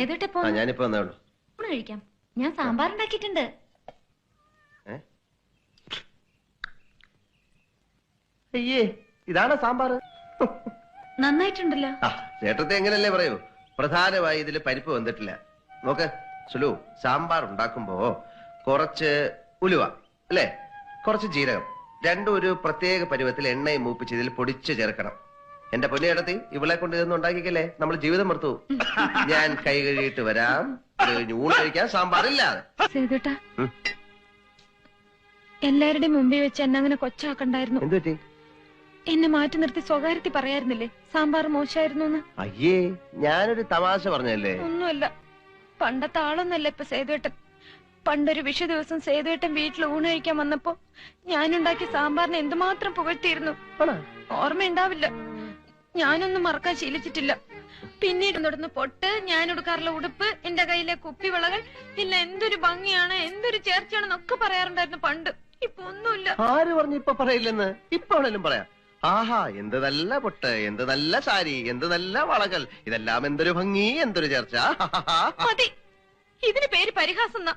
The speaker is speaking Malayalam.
സേതുട്ടെ പോ ഞാനിപ്പോ വന്നേ ഉള്ളൂ. ഊണ് കഴിക്കാം. ഞാൻ സാമ്പാർ ഉണ്ടാക്കിയിട്ടുണ്ട് അയ്യേ ഇതാണ് സാമ്പാർ നന്നായിട്ടുണ്ടല്ലോ. ചേട്ടത്തെ എങ്ങനല്ലേ പറയൂ? പ്രധാനമായി ഇതിൽ പരിപ്പ് വന്നിട്ടില്ല. നോക്ക് സുലു സാമ്പാർ ഉണ്ടാക്കുമ്പോ കുറച്ച് ഉലുവ അല്ലേ? കുറച്ച് ജീരകം. രണ്ടും ഒരു പ്രത്യേക പരുവത്തിൽ എണ്ണയും മൂപ്പിച്ച് ഇതിൽ പൊടിച്ച് ചേർക്കണം. എന്റെ പൊന്നിയടത്തി ഇവളെ കൊണ്ട് ഇതൊന്നും ഉണ്ടാക്കിക്കല്ലേ? നമ്മൾ ജീവിതം മറുത്തു ഞാൻ കൈ കഴുകിയിട്ട് വരാം. ഊണ് കഴിക്കാൻ സാമ്പാറില്ല എല്ലാരുടെയും ഉം. എല്ലാവരുടെയും മുമ്പിൽ വെച്ച് എന്നെ അങ്ങനെ കൊച്ചാക്കണ്ടായിരുന്നു. എന്തു പറ്റി? എന്നെ മാറ്റി നിർത്തി സ്വകാര്യത്തിൽ പറയായിരുന്നില്ലേ? സാമ്പാർ മോശമായിരുന്നു എന്ന് അയ്യേ ഞാനൊരു തമാശ പറഞ്ഞല്ലേ ഒന്നുമല്ല. പണ്ടത്തെ ആളൊന്നല്ല ഇപ്പൊ സേതുവേട്ടൻ. പണ്ടൊരു വിഷു ദിവസം സേതുവേട്ടൻ വീട്ടിൽ ഊണ് കഴിക്കാൻ വന്നപ്പോ ഞാനുണ്ടാക്കിയ സാമ്പാറിനെ എന്തുമാത്രം പുകഴ്ത്തിയിരുന്നു. ഓർമ്മയുണ്ടാവില്ല. ഞാനൊന്നും മറക്കാൻ ശീലിച്ചിട്ടില്ല. പിന്നീട് തുടർന്ന് പൊട്ട് ഞാൻ ഉടുക്കാറുള്ള ഉടുപ്പ് എന്റെ കയ്യിലെ കുപ്പിവളകൾ പിന്നെ എന്തൊരു ഭംഗിയാണ് എന്തൊരു ചേർച്ചയാണെന്നൊക്കെ പറയാറുണ്ടായിരുന്നു പണ്ട്. ഇപ്പൊ ഒന്നുമില്ല. ആര് പറഞ്ഞു ഇപ്പൊ പറയില്ലെന്ന്? ഇപ്പൊ ആണെങ്കിലും പറയാം. ആഹാ എന്ത് നല്ല പൊട്ട് എന്ത് നല്ല സാരി എന്ത് നല്ല വളകൾ ഇതെല്ലാം എന്തൊരു ഭംഗി എന്തൊരു ചേർച്ച. മതി. ഇതിന് പേര് പരിഹാസം എന്നാ.